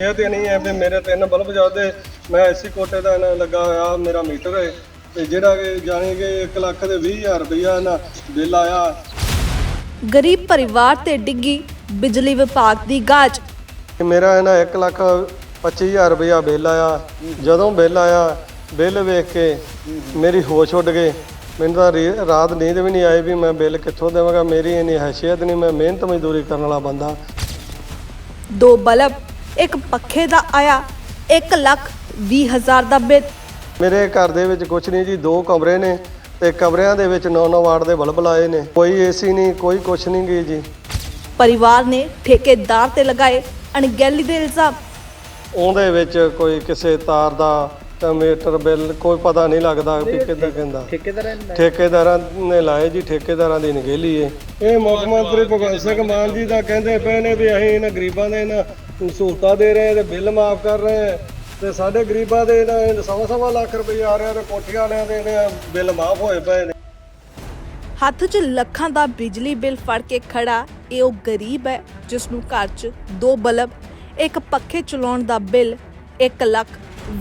ਇਹ ਤੇ ਨਹੀਂ ਹੈ ਵੀ ਮੇਰੇ ਤਿੰਨ ਬਲਬ ਜਾਂਦੇ ਮੈਂ ਐਸੀ ਕੋਟੇ ਦਾ ਇਹਨਾਂ ਲੱਗਾ ਹੋਇਆ ਮੇਰਾ ਮੀਟਰ ਹੈ। ਤੇ ਜਿਹੜਾ ਕਿ ਜਾਣੀ ਕਿ 1 ਲੱਖ ਦੇ 20000 ਰੁਪਇਆ ਇਹਨਾਂ ਬਿੱਲ ਆਇਆ। ਗਰੀਬ ਪਰਿਵਾਰ ਤੇ ਡਿੱਗੀ ਬਿਜਲੀ ਵਿਭਾਗ ਦੀ ਗਾਜ। ਮੇਰਾ ਇਹਨਾਂ 1 ਲੱਖ 25000 ਰੁਪਇਆ ਬਿੱਲ ਆਇਆ। ਜਦੋਂ ਬਿੱਲ ਆਇਆ ਬਿੱਲ ਵੇਖ ਕੇ ਮੇਰੀ ਹੋਸ਼ ਉੱਡ ਗਈ। ਮੈਨੂੰ ਤਾਂ ਰਾਤ ਨੀਂਦ ਵੀ ਨਹੀਂ ਆਈ ਵੀ ਮੈਂ ਬਿੱਲ ਕਿੱਥੋਂ ਦੇਵਾਂਗਾ ਮੇਰੀ ਇੰਨੀ ਹੈਸੀਅਤ ਨਹੀਂ ਮੈਂ ਮਿਹਨਤ ਮਜ਼ਦੂਰੀ ਕਰਨ ਵਾਲਾ ਬੰਦਾ। ਦੋ ਬਲਬ ਇੱਕ ਪੱਖੇ ਦਾ ਆਇਆ 1 ਲੱਖ 20 ਹਜ਼ਾਰ ਦਾ ਬਿੱਲ। ਮੇਰੇ ਘਰ ਦੇ ਵਿੱਚ ਕੁਝ ਨਹੀਂ ਜੀ ਦੋ ਕਮਰੇ ਨੇ ਤੇ ਕਮਰਿਆਂ ਦੇ ਵਿੱਚ 9-9 ਵਾਟ ਦੇ ਬਲਬ ਲਾਏ ਨੇ। ਕੋਈ ਏਸੀ ਨਹੀਂ ਕੋਈ ਕੁਝ ਨਹੀਂ ਗੀ ਜੀ। ਪਰਿਵਾਰ ਨੇ ਠੇਕੇਦਾਰ ਤੇ ਲਗਾਏ ਅਣਗਹਿਲੀ ਦੇ ਇਲਜ਼ਾਮ। ਉਹਦੇ ਵਿੱਚ ਕੋਈ ਕਿਸੇ ਤਾਰ ਦਾ ਮੀਟਰ ਬਿੱਲ ਕੋਈ ਪਤਾ ਨਹੀਂ ਲੱਗਦਾ ਵੀ ਕਿੱਦਾਂ ਕਹਿੰਦਾ। ਠੇਕੇਦਾਰਾਂ ਨੇ ਠੇਕੇਦਾਰਾਂ ਨੇ ਲਾਏ ਜੀ ਠੇਕੇਦਾਰਾਂ ਦੀ ਨਗੇਲੀ ਏ। ਇਹ ਮੁੱਖ ਮੰਤਰੀ ਭਗਵੰਤ ਸਿੰਘ ਮਾਨ ਜੀ ਦਾ ਕਹਿੰਦੇ ਪਏ ਨੇ ਵੀ ਅਸੀਂ ਇਹਨਾਂ ਗਰੀਬਾਂ ਦੇ ਇਹਨਾਂ ਸਹੂਲਤਾਂ ਦੇ ਰਹੇ ਤੇ ਬਿੱਲ ਮਾਫ ਕਰ ਰਹੇ ਤੇ ਸਾਡੇ ਗਰੀਬਾਂ ਦੇ ਸਵਾ ਸਵਾ ਲੱਖ ਰੁਪਏ ਆ ਰਿਹਾ ਤੇ ਕੋਠੀਆਂ ਵਾਲਿਆਂ ਦੇ ਬਿੱਲ ਮਾਫ ਹੋਏ ਪਏ ਨੇ। ਹੱਥ 'ਚ ਲੱਖਾਂ ਦਾ ਬਿਜਲੀ ਬਿੱਲ ਫੜ ਕੇ ਖੜਾ, ਇਹ ਉਹ ਗਰੀਬ ਹੈ ਜਿਸ ਨੂੰ ਘਰ 'ਚ ਦੋ ਬਲਬ, ਇੱਕ ਪੱਖੇ ਚਲਾਉਣ ਦਾ ਬਿੱਲ 1 ਲੱਖ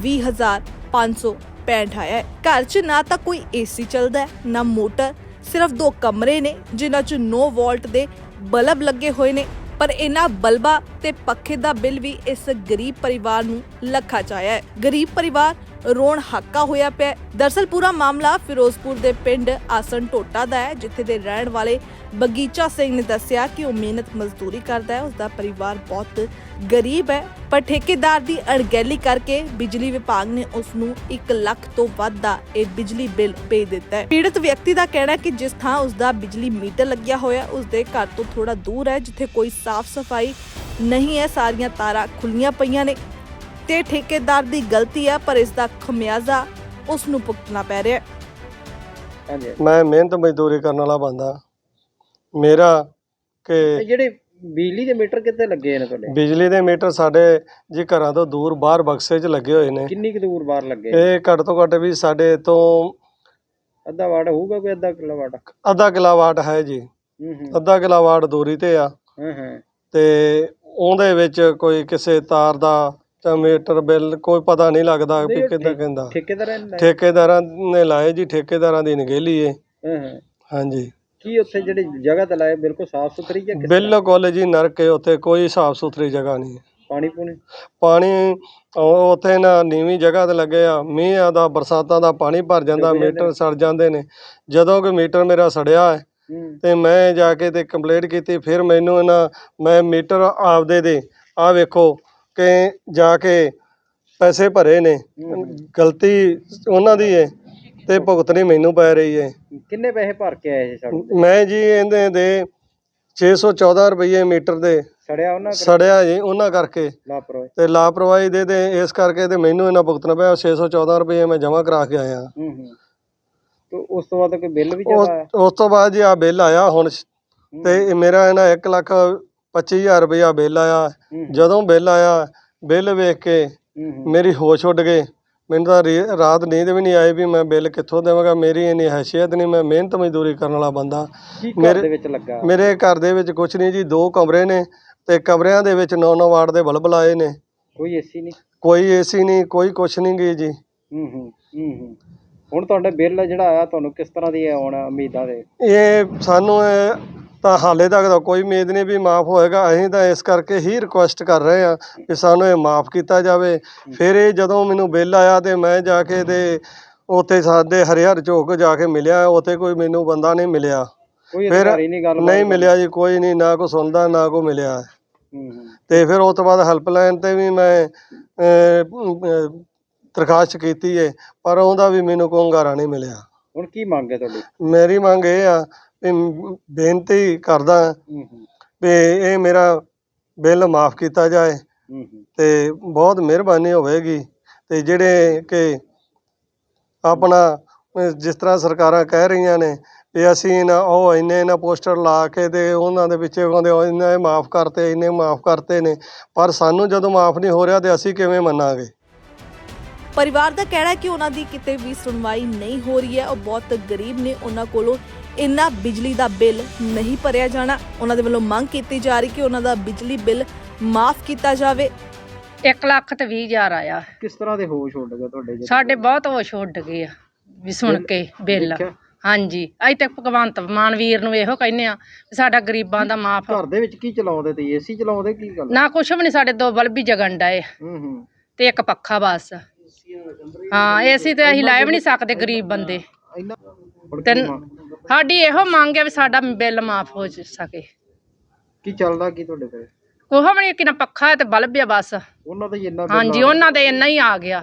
20 ਹਜ਼ਾਰ 565 ਆਇਆ ਹੈ। ਘਰ 'ਚ ਨਾ ਤਾਂ ਕੋਈ ਏਸੀ ਚੱਲਦਾ ਹੈ, ਨਾ ਮੋਟਰ, ਸਿਰਫ ਦੋ ਕਮਰੇ ਨੇ, ਜਿਨ੍ਹਾਂ 'ਚ 9 ਵੋਲਟ ਦੇ ਬਲਬ ਲੱਗੇ ਹੋਏ ਨੇ। ਪਰ ਇਹਨਾਂ ਬਲਬਾਂ ਤੇ ਪੱਖੇ ਦਾ ਬਿੱਲ ਵੀ ਇਸ ਗਰੀਬ ਪਰਿਵਾਰ ਨੂੰ ਲੱਖਾਂ ਚ ਹੈ। ਗਰੀਬ ਪਰਿਵਾਰ ਰੋਣ ਹਾਕਾ ਹੋਇਆ ਪਿਆ ਹੈ। ਦਰਸਲ ਪੂਰਾ ਮਾਮਲਾ ਫਿਰੋਜ਼ਪੁਰ ਦੇ ਪਿੰਡ ਆਸਨ ਟੋਟਾ ਦਾ ਹੈ, ਜਿੱਥੇ ਦੇ ਰਹਿਣ ਵਾਲੇ ਬਗੀਚਾ ਸਿੰਘ ਨੇ ਦੱਸਿਆ ਕਿ ਉਹ ਮਿਹਨਤ ਮਜ਼ਦੂਰੀ ਕਰਦਾ ਹੈ ਉਸ ਦਾ ਪਰਿਵਾਰ ਬਹੁਤ ਗਰੀਬ ਹੈ। ਪਰ ਠੇਕੇਦਾਰ ਦੀ ਅਣਗਹਿਲੀ ਕਰਕੇ ਬਿਜਲੀ ਵਿਭਾਗ ਨੇ ਉਸ ਨੂੰ 1 ਲੱਖ ਤੋਂ ਵੱਧ ਦਾ ਇਹ ਬਿਜਲੀ ਬਿੱਲ ਭੇਜ ਦਿੱਤਾ ਹੈ। ਪੀੜਤ ਵਿਅਕਤੀ ਦਾ ਕਹਿਣਾ ਹੈ ਕਿ ਜਿਸ ਥਾਂ ਉਸ ਦਾ ਬਿਜਲੀ ਮੀਟਰ ਲੱਗਿਆ ਹੋਇਆ ਉਸ ਦੇ ਘਰ ਤੋਂ ਥੋੜਾ ਦੂਰ ਹੈ, ਜਿੱਥੇ ਕੋਈ ਸਾਫ਼ ਸਫ਼ਾਈ ਨਹੀਂ ਹੈ। ਸਾਰੀਆਂ ਤਾਰਾਂ ਖੁੱਲੀਆਂ ਪਈਆਂ ਨੇ। ਤੇ ਠੇਕੇਦਾਰ ਦੀ ਗਲਤੀ ਹੈ ਪਰ ਇਸ ਦਾ ਖਮਿਆਜ਼ਾ ਉਸ ਨੂੰ ਭੁਗਤਣਾ ਪੈ ਰਿਹਾ ਹੈ। ਹਾਂਜੀ। ਮੈਂ ਮਿਹਨਤ ਮਜ਼ਦੂਰੀ ਕਰਨ ਵਾਲਾ ਬੰਦਾ। ਮੇਰਾ ਕਿ ਤੇ ਜਿਹੜੇ ਬਿਜਲੀ ਦੇ ਮੀਟਰ ਕਿੱਥੇ ਲੱਗੇ ਨੇ ਤੁਹਾਡੇ? ਬਿਜਲੀ ਦੇ ਮੀਟਰ ਸਾਡੇ ਜੀ ਘਰਾਂ ਤੋਂ ਦੂਰ ਬਾਹਰ ਬਕਸੇ 'ਚ ਲੱਗੇ ਹੋਏ ਨੇ। ਕਿੰਨੀ ਕੁ ਦੂਰ ਬਾਹਰ ਲੱਗੇ? ਇਹ ਘੱਟ ਤੋਂ ਘੱਟ ਵੀ ਸਾਡੇ ਤੋਂ ਅੱਧਾ ਵਾਟ ਹੋਊਗਾ ਕੋਈ ਅੱਧਾ ਕਿਲੋ ਵਾਟ ਅੱਧਾ ਕਿਲਾਵਾਟ ਹੈ ਜੀ। ਹੂੰ ਹੂੰ। ਅੱਧਾ ਕਿਲਾਵਾਟ ਦੂਰੀ ਤੇ ਆ। ਹਾਂ ਹਾਂ। ਤੇ ਉਹਦੇ ਵਿੱਚ ਕੋਈ ਕਿਸੇ ਤਾਰ ਦਾ ਤਾਂ ਮੀਟਰ ਬਿੱਲ ਕੋਈ ਪਤਾ ਨਹੀਂ ਲੱਗਦਾ ਵੀ ਕਿੱਦਾਂ ਕਹਿੰਦਾ ਠੇਕੇਦਾਰਾਂ ਨੇ ਲਾਏ? ਠੇਕੇਦਾਰਾਂ ਨੇ ਲਾਏ ਜੀ ਠੇਕੇਦਾਰਾਂ ਦੀ ਨਗੇਲੀ ਏ। ਹਾਂ ਹਾਂ। ਹਾਂਜੀ। ਕੀ ਉੱਥੇ ਜਿਹੜੀ ਜਗ੍ਹਾ ਤੇ ਲਾਏ ਬਿਲਕੁਲ ਸਾਫ਼ ਸੁਥਰੀ ਜਾਂ ਕਿਸ ਤਰ੍ਹਾਂ? ਬਿਲਕੁਲ ਜੀ ਨਰਕ ਏ ਉੱਥੇ ਕੋਈ ਸਾਫ਼ ਸੁਥਰੀ ਜਗ੍ਹਾ ਨਹੀਂ ਪਾਣੀ ਪੂਣੀ? ਪਾਣੀ ਉਹ ਉੱਥੇ ਨਾ ਨੀਵੀਂ ਜਗ੍ਹਾ ਤੇ ਲੱਗੇ ਆ ਮੀਂਹ ਆਦਾ ਬਰਸਾਤਾਂ ਦਾ ਪਾਣੀ ਭਰ ਜਾਂਦਾ ਡੁੱਬ ਜਾਂਦੇ ਮੀਟਰ ਸੜ ਜਾਂਦੇ ਨੇ। ਜਦੋਂ ਕਿ ਮੀਟਰ ਮੇਰਾ ਸੜਿਆ ਹੈ ਹੂੰ। ਤੇ ਮੈਂ ਜਾ ਕੇ ਤੇ ਕੰਪਲੇਂਟ ਕੀਤੀ ਫਿਰ ਮੈਨੂੰ ਇਹਨਾਂ ਮੈਂ ਮੀਟਰ ਆਪਦੇ ਦੇ ਆ ਵੇਖੋ ਕਿ ਜਾ ਕੇ ਪੈਸੇ ਭਰੇ ਨੇ। ਗਲਤੀ ਉਹਨਾਂ ਦੀ ਹੈ ਤੇ ਭੁਗਤਣੀ ਮੈਨੂੰ ਪੈ ਰਹੀ ਹੈ ਕਿੰਨੇ ਪੈਸੇ ਭਰ ਕੇ ਆਏ ਸੀ ਮੈਂ ਜੀ ਇਹਦੇ ਦੇ 614 ਰੁਪਏ ਮੀਟਰ ਦੇ ਸੜਿਆ ਉਹਨਾਂ ਕਰ ਸੜਿਆ ਜੀ ਉਹਨਾਂ ਕਰਕੇ। ਲਾਪਰਵਾਹੀ। ਤੇ ਲਾਪਰਵਾਹੀ ਦੇ ਤੇ ਇਸ ਕਰਕੇ ਤੇ ਮੈਨੂੰ ਇਹਨਾਂ ਭੁਗਤਣਾ ਪਿਆ 614 ਰੁਪਏ ਮੈਂ ਜਮ੍ਹਾਂ ਕਰਾ ਕੇ ਆਇਆ। ਹੂੰ ਹੂੰ। ਤੇ ਉਸ ਤੋਂ ਬਾਅਦ ਕੋਈ ਬਿੱਲ ਵੀ ਉਸ ਜਮਾ ਆਇਆ? ਉਸ ਤੋਂ ਬਾਅਦ ਜੀ ਆ ਬਿੱਲ ਆਇਆ ਹੁਣ। ਤੇ ਇਹ ਮੇਰਾ ਇਹਨਾਂ 1 ਲੱਖ 25000 ਰੁਪਇਆ ਬਿੱਲ ਆਇਆ। ਜਦੋਂ ਬਿੱਲ ਆਇਆ ਬਿੱਲ ਵੇਖ ਕੇ ਮੇਰੀ ਹੋਸ਼ ਉੱਡ ਗਈ। ਮੈਨੂੰ ਤਾਂ ਰੀ- ਰਾਤ ਨੀਂਦ ਵੀ ਨਹੀਂ ਆਈ ਵੀ ਮੈਂ ਬਿੱਲ ਕਿੱਥੋਂ ਦੇਵਾਂਗਾ। ਮੇਰੀ ਇੰਨੀ ਹੈਸੀਅਤ ਨਹੀਂ ਮੈਂ ਮਿਹਨਤ ਮਜ਼ਦੂਰੀ ਕਰਨ ਵਾਲਾ ਬੰਦਾ। ਕੀ ਘਰ ਮੇਰੇ- ਦੇ ਵਿੱਚ ਲੱਗਾ? ਮੇਰੇ ਘਰ ਦੇ ਵਿੱਚ ਕੁਝ ਨਹੀਂ ਜੀ ਦੋ ਕਮਰੇ ਨੇ ਤੇ ਕਮਰਿਆਂ ਦੇ ਵਿੱਚ 9-9 ਵਾਟ ਦੇ ਬਲਬ ਲਾਏ ਨੇ। ਕੋਈ ਏਸੀ ਨਹੀਂ? ਕੋਈ ਏਸੀ ਨਹੀਂ ਕੋਈ ਕੁਛ ਨਹੀਂ ਗਈ ਜੀ। ਹੂੰ ਹੂੰ ਹੂੰ ਹੂੰ। ਹੁਣ ਤੁਹਾਡਾ ਬਿੱਲ ਜਿਹੜਾ ਆਇਆ ਤੁਹਾਨੂੰ ਕਿਸ ਤਰ੍ਹਾਂ ਦੀ ਹੁਣ ਉਮੀਦਾਂ ਦੇ? ਇਹ ਸਾਨੂੰ ਇਹ ਤਾਂ ਹਾਲੇ ਤੱਕ ਤਾਂ ਕੋਈ ਉਮੀਦ ਨਹੀਂ ਵੀ ਮਾਫ ਹੋਏਗਾ। ਅਸੀਂ ਤਾਂ ਇਸ ਕਰਕੇ ਹੀ ਰਿਕੁਐਸਟ ਕਰ ਰਹੇ ਹਾਂ ਕਿ ਸਾਨੂੰ ਇਹ ਮਾਫ ਕੀਤਾ ਜਾਵੇ। ਫਿਰ ਇਹ ਜਦੋਂ ਮੈਨੂੰ ਬਿੱਲ ਆਇਆ ਤੇ ਮੈਂ ਜਾ ਕੇ ਤੇ ਉੱਥੇ ਸਾਡੇ ਹਰਿਹਰ ਚੌਕ ਜਾ ਕੇ ਮਿਲਿਆ। ਉੱਥੇ ਕੋਈ ਮੈਨੂੰ ਬੰਦਾ ਨਹੀਂ ਮਿਲਿਆ। ਕੋਈ ਫਿਰ ਅਧਿਕਾਰੀ ਨਹੀਂ ਗੱਲ ਨਹੀਂ ਮਿਲਿਆ ਜੀ ਕੋਈ ਨਹੀਂ ਨਾ ਕੋਈ ਸੁਣਦਾ ਨਾ ਕੋਈ ਮਿਲਿਆ। ਤੇ ਫਿਰ ਉਸ ਤੋਂ ਬਾਅਦ ਹੈਲਪਲਾਈਨ ਤੇ ਵੀ ਮੈਂ ਦਰਖਾਸਤ ਕੀਤੀ ਏ ਪਰ ਉਹਦਾ ਵੀ ਮੈਨੂੰ ਕੋਈ ਹੁੰਗਾਰਾ ਨਹੀਂ ਮਿਲਿਆ। ਹੁਣ ਕੀ ਮੰਗ ਹੈ ਤੁਹਾਡੀ? ਮੇਰੀ ਮੰਗ ਇਹ ਆ ਵੀ ਬੇਨਤੀ ਕਰਦਾ ਵੀ ਇਹ ਮੇਰਾ ਬਿੱਲ ਮਾਫ ਕੀਤਾ ਜਾਏ ਤੇ ਬਹੁਤ ਮਿਹਰਬਾਨੀ ਹੋਵੇਗੀ ਤੇ ਜਿਹੜੇ ਕਿ ਆਪਣਾ ਜਿਸ ਤਰ੍ਹਾਂ ਸਰਕਾਰਾਂ ਕਹਿ ਰਹੀਆਂ ਨੇ ਵੀ ਅਸੀਂ ਨਾ ਉਹ ਇੰਨੇ ਨਾ ਪੋਸਟਰ ਲਾ ਕੇ ਤੇ ਉਹਨਾਂ ਦੇ ਪਿੱਛੇ ਕਹਿੰਦੇ ਉਹ ਇੰਨੇ ਮਾਫ ਕਰਤੇ ਇੰਨੇ ਮਾਫ ਕਰਤੇ ਨੇ ਪਰ ਸਾਨੂੰ ਜਦੋਂ ਮਾਫ ਨਹੀਂ ਹੋ ਰਿਹਾ ਤੇ ਅਸੀਂ ਕਿਵੇਂ ਮੰਨਾਂਗੇ? ਪਰਿਵਾਰ ਦਾ ਕਹਿਣਾ ਹੈ ਕਿ ਉਹਨਾਂ ਦੀ ਕਿਤੇ ਵੀ ਸੁਣਵਾਈ ਨਹੀਂ ਹੋ ਰਹੀ ਹੈ ਉਹ ਬਹੁਤ ਗਰੀਬ ਨੇ ਉਹਨਾਂ ਕੋਲੋਂ ਇੰਨਾ ਬਿਜਲੀ ਦਾ ਬਿੱਲ ਨਹੀਂ ਭਰਿਆ ਜਾਣਾ। ਉਹਨਾਂ ਦੇ ਵੱਲੋਂ ਮੰਗ ਕੀਤੀ ਜਾ ਰਹੀ ਕਿ ਉਹਨਾਂ ਦਾ ਬਿਜਲੀ ਬਿੱਲ ਮਾਫ ਕੀਤਾ ਜਾਵੇ। 1 ਲੱਖ ਤੇ 20 ਹਜ਼ਾਰ ਆਇਆ। ਕਿਸ ਤਰ੍ਹਾਂ ਦੇ ਹੋਸ਼ ਉੱਡ ਗਏ ਤੁਹਾਡੇ ਸਾਡੇ ਬਹੁਤ ਹੋਸ਼ ਉੱਡ ਗਏ ਆ ਵੀ ਸੁਣ ਕੇ ਬਿੱਲ। ਦੇਖਿਆ? ਹਾਂਜੀ। ਅਜੇ ਤੱਕ ਭਗਵੰਤ ਮਾਨ ਵੀਰ ਨੂੰ ਇਹੋ ਕਹਿੰਦੇ ਆ ਵੀ ਸਾਡਾ ਗਰੀਬਾਂ ਦਾ ਮਾਫ ਘਰ ਦੇ ਵਿੱਚ ਕੀ ਚਲਾਉਂਦੇ ਤੇ ਏਸੀ ਚਲਾਉਂਦੇ ਕੀ ਗੱਲ? ਨਾ ਕੁਛ ਵੀ ਨਹੀਂ ਸਾਡੇ ਦੋ ਬਲਬ ਹੀ ਜਗਣ ਡਏ ਹੂੰ ਹੂੰ। ਤੇ ਇੱਕ ਪੱਖਾ ਬਸ। ਹਾਂ ਏਸੀ ਤੇ ਅਸੀਂ ਲੈ ਵੀ ਨਹੀਂ ਸਕਦੇ ਗਰੀਬ ਬੰਦੇ। ਇੰਨਾ ਹੁਣ ਤੇ ਕੀ ਮੰਗ- ਸਾਡੀ ਇਹੋ ਮੰਗ ਹੈ ਵੀ ਸਾਡਾ ਬਿੱਲ ਮਾਫ ਹੋ ਜ- ਸਕੇ। ਕੀ ਚੱਲਦਾ ਕੀ ਤੁਹਾਡੇ ਕੋਲ? ਕੋਹ ਨਹੀਂ ਕਿਨਾ ਪੱਖਾ ਹੈ ਤੇ ਬਲਬ ਆ ਬਸ। ਉਹਨਾਂ ਦਾ ਹੀ ਇੰਨਾ ਬਿੱਲ ਹਾਂਜੀ ਉਹਨਾਂ ਦੇ ਇੰਨਾ ਹੀ ਆ ਗਿਆ।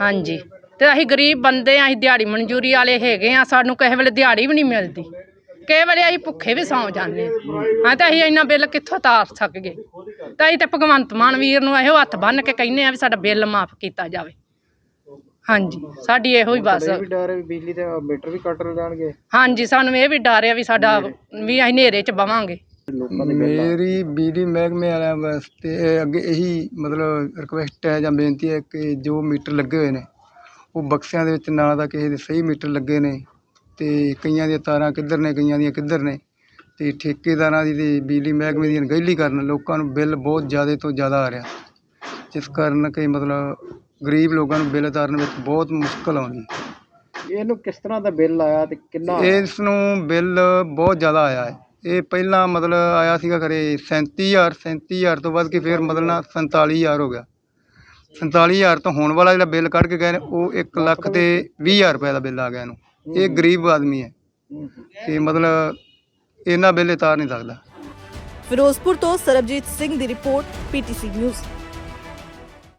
ਹਾਂਜੀ। ਤੇ ਅਸੀਂ ਗਰੀਬ ਬੰਦੇ ਆ ਅਸੀਂ ਦਿਹਾੜੀ ਮਨਜ਼ੂਰੀ ਵਾਲੇ ਹੈਗੇ ਆ ਸਾਨੂੰ ਕਿਸੇ ਵੇਲੇ ਦਿਹਾੜੀ ਵੀ ਨਹੀਂ ਮਿਲਦੀ। ਕਿਸੇ ਵੇਲੇ ਅਸੀਂ ਭੁੱਖੇ ਵੀ ਸੌਂ ਜਾਂਦੇ ਹਾਂ ਹਾਂ ਤਾਂ ਅਸੀਂ ਇੰਨਾ ਬਿੱਲ ਕਿੱਥੋਂ ਤਾਰ ਸਕਗੇ ਤਾਂ ਅਸੀਂ ਤਾਂ ਭਗਵੰਤ ਮਾਨ ਵੀਰ ਨੂੰ ਇਹੋ ਹੱਥ ਬੰਨ ਕੇ ਕਹਿੰਦੇ ਆ ਵੀ ਸਾਡਾ ਬਿੱਲ ਮਾਫ ਕੀਤਾ ਜਾਵੇ। ਹਾਂਜੀ ਸਾਡੀ ਇਹੋ ਹੀ ਬਸ ਇਹ ਵੀ ਡਰ ਹੈ ਵੀ ਬਿਜਲੀ ਦੇ ਮੀਟਰ ਵੀ ਕੱਟ ਜਾਣਗੇ। ਹਾਂਜੀ ਸਾਨੂੰ ਇਹ ਵੀ ਡਰ ਆ ਵੀ ਸਾਡਾ ਵੀ ਅਸੀਂ ਹਨੇਰੇ 'ਚ ਬਵਾਂਗੇ। ਲੋਕਾਂ ਦੇ ਆ। ਮੇਰੀ ਬਿਜਲੀ ਮਹਿਕਮੇ ਵਾਲਿਆਂ ਵਾਸਤੇ ਇਹ ਅੱਗੇ ਇਹੀ ਮਤਲਬ ਰਿਕੁਐਸਟ ਹੈ ਜਾਂ ਬੇਨਤੀ ਹੈ ਕਿ ਜੋ ਮੀਟਰ ਲੱਗੇ ਹੋਏ ਨੇ ਉਹ ਬਕਸਿਆਂ ਦੇ ਵਿੱਚ ਨਾ ਤਾਂ ਕਿਸੇ ਦੇ ਸਹੀ ਮੀਟਰ ਲੱਗੇ ਨੇ ਤੇ ਕਈਆਂ ਦੀਆਂ ਤਾਰਾਂ ਕਿੱਧਰ ਨੇ ਕਈਆਂ ਦੀਆਂ ਕਿੱਧਰ ਨੇ ਤੇ ਠੇਕੇਦਾਰਾਂ ਦੀ ਤੇ ਬਿਜਲੀ ਮਹਿਕਮੇ ਦੀ ਅਣਗਹਿਲੀ ਕਾਰਨ ਲੋਕਾਂ ਨੂੰ ਬਿੱਲ ਬਹੁਤ ਜ਼ਿਆਦਾ ਤੋਂ ਜ਼ਿਆਦਾ ਆ ਰਿਹਾ। ਜਿਸ ਕਾਰਨ ਕਿ ਮਤਲਬ ਗਰੀਬ ਲੋਕਾਂ ਨੂੰ ਬਿੱਲ ਤਾਰਨ ਵਿੱਚ ਬਹੁਤ ਮੁਸ਼ਕਲ ਆਉਂਦੀ ਇਹਨੂੰ ਕਿਸ ਤਰ੍ਹਾਂ ਦਾ ਬਿੱਲ ਆਇਆ ਤੇ ਕਿੰਨਾ? ਇਸ ਨੂੰ ਬਿੱਲ ਬਹੁਤ ਜ਼ਿਆਦਾ ਆਇਆ ਹੈ। ਇਹ ਪਹਿਲਾਂ ਮਤਲਬ ਆਇਆ ਸੀਗਾ ਕਰੇ 37000 37000 ਤੋਂ ਵੱਧ ਕੇ ਫਿਰ ਮਤਲਬ ਨਾ 47000 ਹੋ ਗਿਆ। 47000 ਤੋਂ ਹੋਣ ਵਾਲਾ ਜਿਹੜਾ ਬਿੱਲ ਕੱਢ ਕੇ ਗਏ ਨੇ ਉਹ 1 ਲੱਖ ਤੇ 20000 ਰੁਪਏ ਦਾ ਬਿੱਲ ਆ ਗਿਆ ਇਹਨੂੰ। ਇਹ ਗਰੀਬ ਆਦਮੀ ਹੈ। ਕਿ ਮਤਲਬ ਇਹਨਾਂ ਬਿੱਲ ਤਾਰ ਨਹੀਂ ਸਕਦਾ। ਫਿਰੋਜ਼ਪੁਰ ਤੋਂ ਸਰਬਜੀਤ ਸਿੰਘ ਦੀ ਰਿਪੋਰਟ ਪੀਟੀਸੀ ਨਿਊਜ਼।